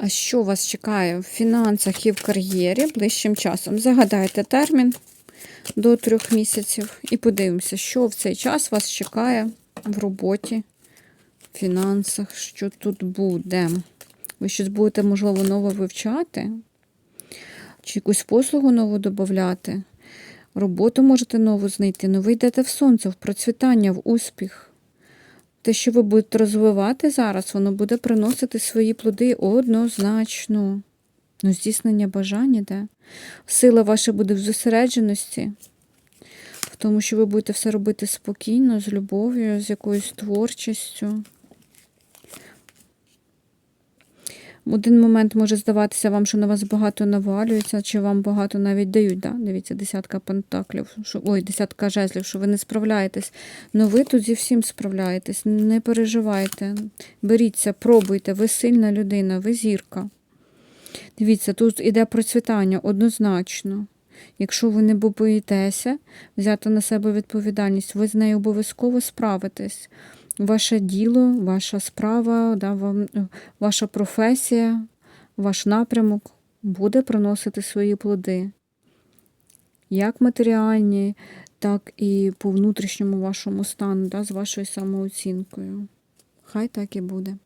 А що вас чекає в фінансах і в кар'єрі ближчим часом? Загадайте термін до трьох місяців і подивимося, що в цей час вас чекає в роботі, в фінансах, що тут буде. Ви щось будете, можливо, нове вивчати, чи якусь послугу нову додати. Роботу можете нову знайти, ну ви йдете в сонце, в процвітання, в успіх. Те, що ви будете розвивати зараз, воно буде приносити свої плоди однозначно. Ну, здійснення бажання, де? Сила ваша буде в зосередженості, в тому, що ви будете все робити спокійно, з любов'ю, з якоюсь творчістю. В один момент може здаватися вам, що на вас багато навалюється, чи вам багато навіть дають. Да? Дивіться, десятка пентаклів, що, ой, десятка жезлів, що ви не справляєтесь. Ну ви тут зі всім справляєтесь, не переживайте. Беріться, пробуйте, ви сильна людина, ви зірка. Дивіться, тут іде процвітання однозначно. Якщо ви не боїтеся взяти на себе відповідальність, ви з нею обов'язково справитесь. Ваше діло, ваша справа, да, вам, ваша професія, ваш напрямок буде приносити свої плоди. Як матеріальні, так і по внутрішньому вашому стану, да, з вашою самооцінкою. Хай так і буде.